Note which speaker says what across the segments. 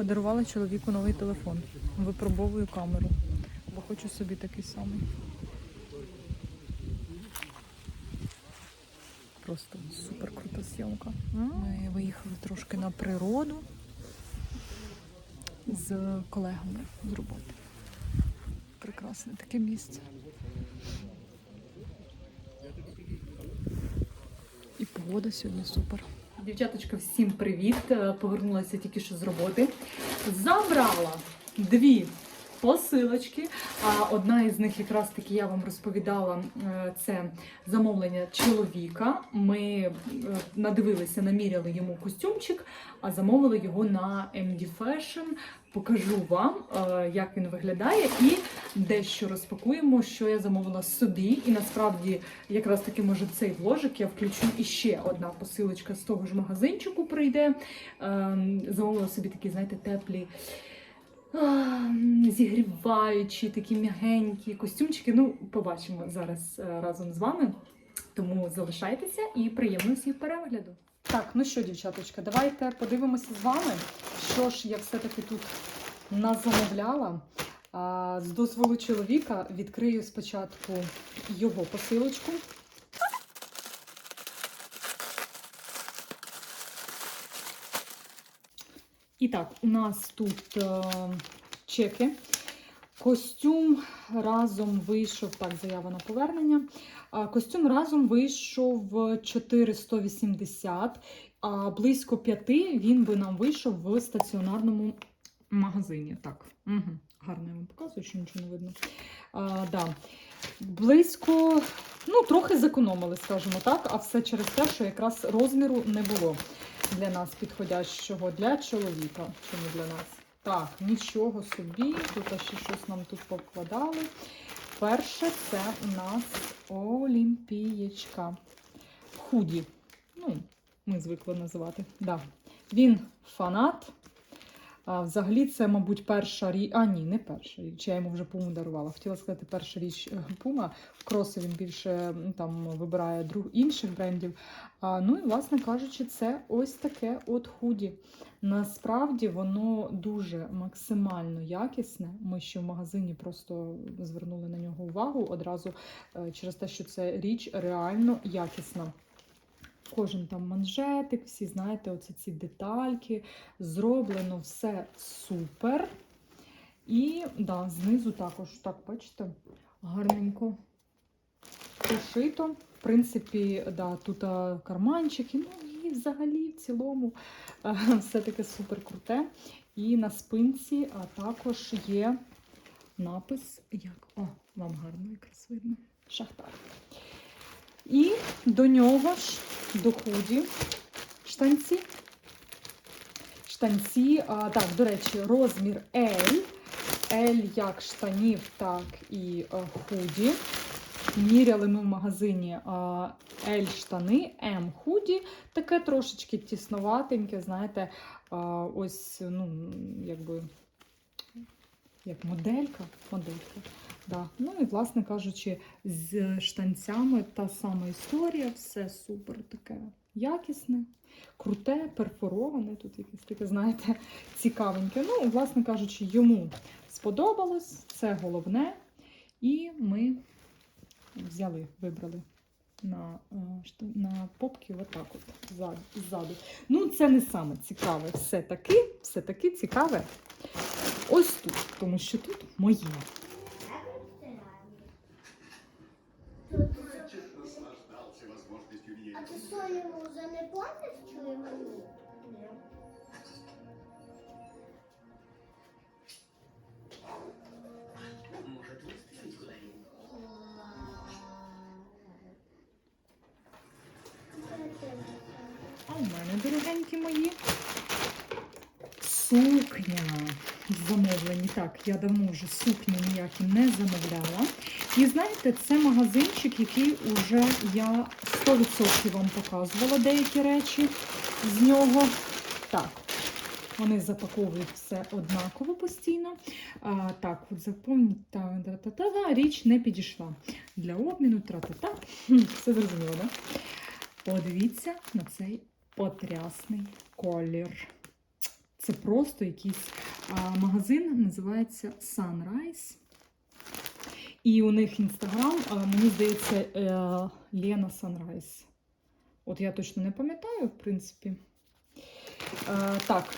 Speaker 1: Подарувала чоловіку новий телефон. Випробовую камеру, бо хочу собі такий самий. Просто супер крута зйомка. Ми виїхали трошки на природу з колегами з роботи. Прекрасне таке місце. І погода сьогодні супер. Дівчаточка, всім привіт! Е, Повернулася тільки що з роботи. Забрала дві посилочки. Одна із них, якраз таки, я вам розповідала, е, це замовлення чоловіка. Ми е, надивилися, наміряли йому костюмчик, а замовили його на MD Fashion. Покажу вам, як він виглядає, і дещо розпакуємо, що я замовила собі. І насправді, якраз таки, може, цей вложик я включу і ще одна посилочка з того ж магазинчику прийде. Ем, Замовила собі такі, знаєте, теплі. Зігріваючі, такі м'ягенькі костюмчики. Ну, побачимо зараз е, разом з вами. Тому залишайтеся і приємного всіх перегляду. Так, ну що, дівчаточка, давайте подивимося з вами, що ж я все-таки тут назамовляла. З дозволу чоловіка відкрию спочатку його посилочку. І так, у нас тут е, чеки. Костюм разом вийшов, так, заява на повернення. Костюм разом вийшов 480, а близько 5 він би нам вийшов в стаціонарному магазині. Так, угу. Гарно я вам показую, що нічого не видно. А, да. Близько, ну, трохи зекономили, скажімо так, а все через те, що якраз розміру не було для нас підходящого для чоловіка, чому для нас. Так, нічого собі, тут ще щось нам тут повкладали. Перше, це у нас олімпієчка. Худі. Ну, ми звикли називати. Да. Він фанат. А, взагалі, це, мабуть, перша річ. А, ні, не перша річ. Я йому вже пуму дарувала. Хотіла сказати, перша річ е, пума. В кроси він більше там вибирає друг інших брендів. А, ну і, власне кажучи, це ось таке от худі. Насправді воно дуже максимально якісне. Ми ще в магазині просто звернули на нього увагу одразу е, через те, що це річ реально якісна. Кожен там манжетик, всі знаєте, оці ці детальки. Зроблено все супер. І да, знизу також, так, бачите, гарненько пошито. В принципі, да, тут а, карманчики, ну і взагалі в цілому все таке супер круте. І на спинці а також є напис, як. О, вам гарно якраз видно. Шахтар. І до нього ж до худі штанці. Штанці, а, так, до речі, розмір L. L як штанів, так і а, худі. Міряли ми в магазині L штани, M худі. Таке трошечки тісноватеньке, знаєте, а, ось, ну, якби, як моделька. моделька. Да. Ну і, власне кажучи, з штанцями та сама історія, все супер таке якісне, круте, перфороване. Тут якесь таке, знаєте, цікавеньке. Ну, власне кажучи, йому сподобалось, це головне. І ми взяли, вибрали на, е, на попки отак от ззаду. Ну, це не саме цікаве. Все-таки, все-таки цікаве. Ось тут, тому що тут моє.
Speaker 2: А ти йому вже не платиш, чи йому ні?
Speaker 3: Может, выстрелить куда-нибудь?
Speaker 1: А у мене, дорогенькі мої, сукня замовлені. Так, я давно вже сукні ніякі не замовляла. І знаєте, це магазинчик, який уже я 100% вам показувала деякі речі з нього. Так, вони запаковують все однаково постійно. А, так, от запомніть, та, та, та, річ не підійшла для обміну, тра-та-та. Все зрозуміло, так? Да? Подивіться на цей потрясний колір. Це просто якийсь магазин, називається Sunrise. І у них інстаграм, мені здається, е, Лена Sunrise. От я точно не пам'ятаю, в принципі. Е, так,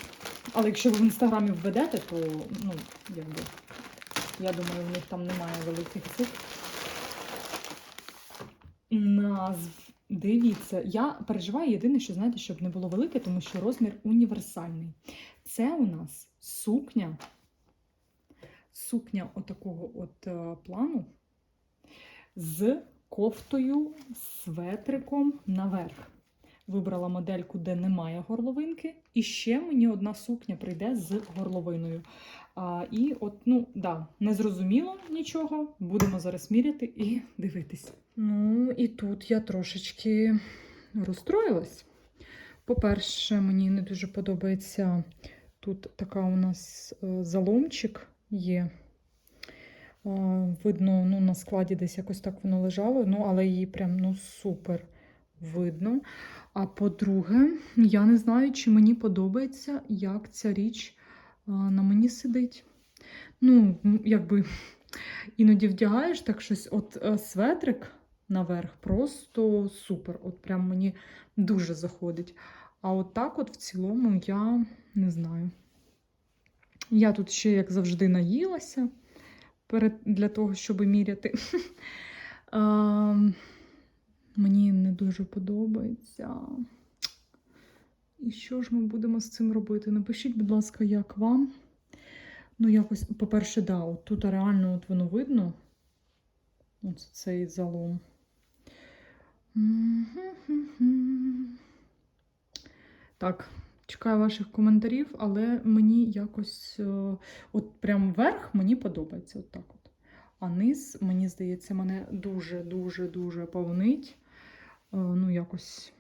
Speaker 1: але якщо ви в інстаграмі введете, то ну, якби, я думаю, в них там немає великих цифр. Назв. Дивіться, я переживаю єдине, що знаєте, щоб не було велике, тому що розмір універсальний. Це у нас сукня. Сукня отакого от е, плану з кофтою, светриком наверх. Вибрала модельку, де немає горловинки. І ще мені одна сукня прийде з горловиною. А, і от, ну, да, не зрозуміло нічого. Будемо зараз міряти і дивитись. Ну, і тут я трошечки розстроїлась. По-перше, мені не дуже подобається тут така у нас е, заломчик є. Видно, ну, на складі десь якось так воно лежало, ну, але її прям ну, супер видно. А по-друге, я не знаю, чи мені подобається, як ця річ на мені сидить. Ну, якби іноді вдягаєш так щось, от е, светрик наверх, просто супер. От прям мені дуже заходить. А от так, от в цілому, я не знаю. Я тут ще, як завжди, наїлася перед, для того, щоб міряти. Мені не дуже подобається. І що ж ми будемо з цим робити? Напишіть, будь ласка, як вам. Ну, якось, по-перше, да, от тут реально от воно видно. Ось цей залом. Так, чекаю ваших коментарів, але мені якось е, от прям верх мені подобається. От так от. А низ, мені здається, мене дуже-дуже-дуже повнить. Е, Ну, якось.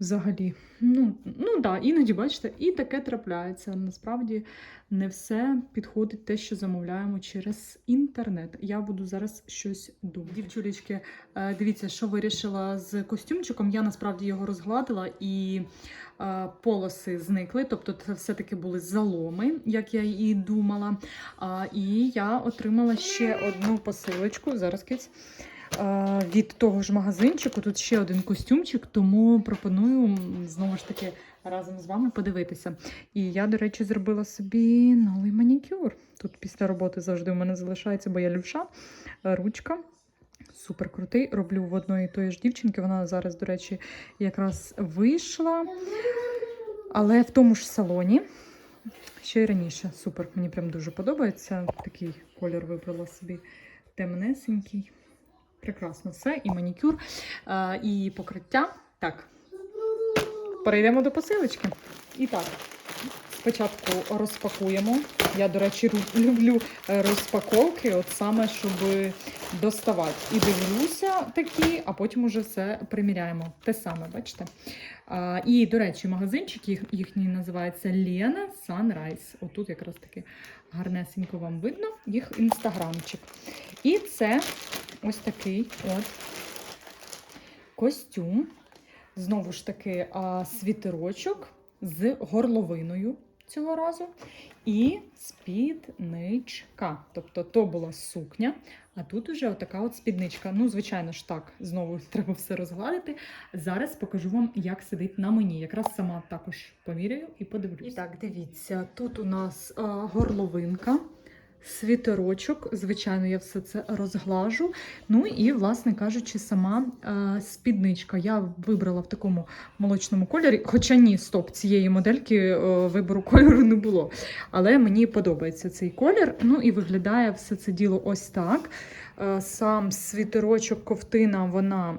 Speaker 1: Взагалі. Ну, ну да, іноді, бачите, і таке трапляється. Насправді не все підходить те, що замовляємо через інтернет. Я буду зараз щось думати. Дівчулечки, е, дивіться, що вирішила з костюмчиком. Я насправді його розгладила і е, полоси зникли. Тобто, це все-таки були заломи, як я і думала. І я отримала ще одну посилочку. Зараз киць. Е, від того ж магазинчику. Тут ще один костюмчик, тому пропоную знову ж таки разом з вами подивитися. І я, до речі, зробила собі новий манікюр. Тут після роботи завжди у мене залишається, бо я лівша, е, ручка. Супер крутий. Роблю в одної тої ж дівчинки. Вона зараз, до речі, якраз вийшла, але в тому ж салоні. Ще й раніше. Супер, мені прям дуже подобається. Такий колір вибрала собі темнесенький. Прекрасно все, і манікюр, е, і покриття. Так, перейдемо до посилочки. І так, спочатку розпакуємо. Я, до речі, люблю е, розпаковки, от саме, щоб доставати. І дивлюся такі, а потім уже все приміряємо. Те саме, бачите? І, до речі, магазинчик їх, їхній називається Lena Sunrise. Отут якраз таки гарнесенько вам видно їх інстаграмчик. І це ось такий от костюм. Знову ж таки, світерочок з горловиною цього разу. І спідничка. Тобто то була сукня, а тут уже отака от спідничка. Ну, звичайно ж так, знову треба все розгладити. Зараз покажу вам, як сидить на мені. Якраз сама також поміряю і подивлюсь. І так, дивіться, тут у нас а, горловинка. Світерочок, звичайно, я все це розглажу. Ну і, власне кажучи, сама е, спідничка. Я вибрала в такому молочному кольорі. Хоча ні, стоп, цієї модельки е, вибору кольору не було. Але мені подобається цей колір. Ну і виглядає все це діло ось так. Е, Сам світерочок, ковтина, вона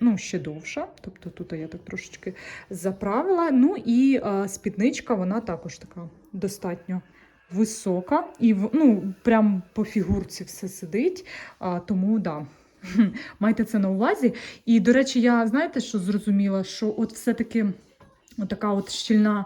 Speaker 1: ну, ще довша. Тобто тут я так трошечки заправила. Ну і е, спідничка, вона також така достатньо висока. І ну, прям по фігурці все сидить. А, тому да. Майте це на увазі. І, до речі, я знаєте, що зрозуміла, що от все-таки така от щільна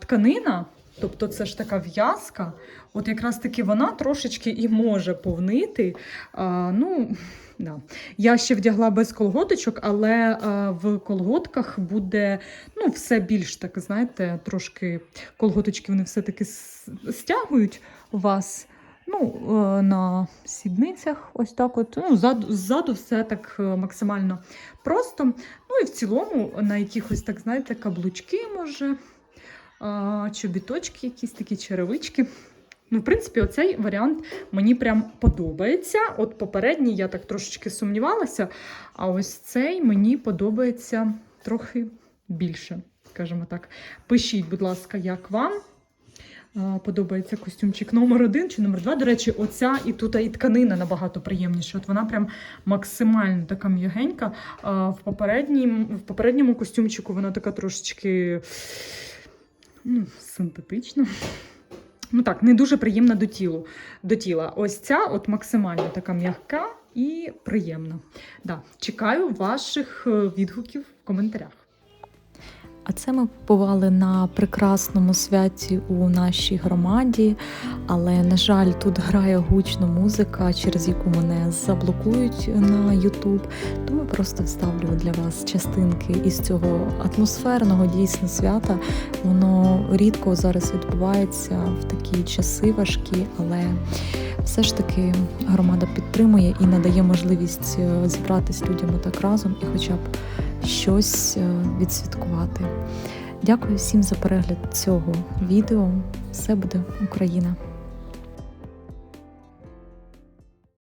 Speaker 1: тканина, тобто це ж така в'язка. От якраз таки вона трошечки і може повнити. А, ну, да. Я ще вдягла без колготочок, але а, в колготках буде ну, все більш так, знаєте, трошки колготочки вони все-таки стягують вас. Ну, е, на сідницях, ось так от. Ну, ззаду, ззаду все так е, максимально просто. Ну і в цілому на якихось, так знаєте, каблучки, може, чобіточки, якісь такі черевички. Ну, в принципі, оцей варіант мені прям подобається. От попередній я так трошечки сумнівалася, а ось цей мені подобається трохи більше, скажімо так. Пишіть, будь ласка, як вам. Подобається костюмчик номер один чи номер два. До речі, оця і тут і тканина набагато приємніша. От вона прям максимально така м'ягенька. В, попереднім, в попередньому костюмчику вона така трошечки ну, синтетично. Ну так, не дуже приємна до тілу, до тіла. Ось ця от максимально така м'яка і приємна. Да, чекаю ваших е, відгуків в коментарях.
Speaker 4: А це ми побували на прекрасному святі у нашій громаді, але, на жаль, тут грає гучно музика, через яку мене заблокують на YouTube. Тому просто вставлю для вас частинки із цього атмосферного дійсно свята. Воно рідко зараз відбувається в такі часи важкі, але все ж таки громада підтримує і надає можливість е, зібратись людям так разом і хоча б щось е, відсвяткувати. Дякую всім за перегляд цього відео. Все буде Україна!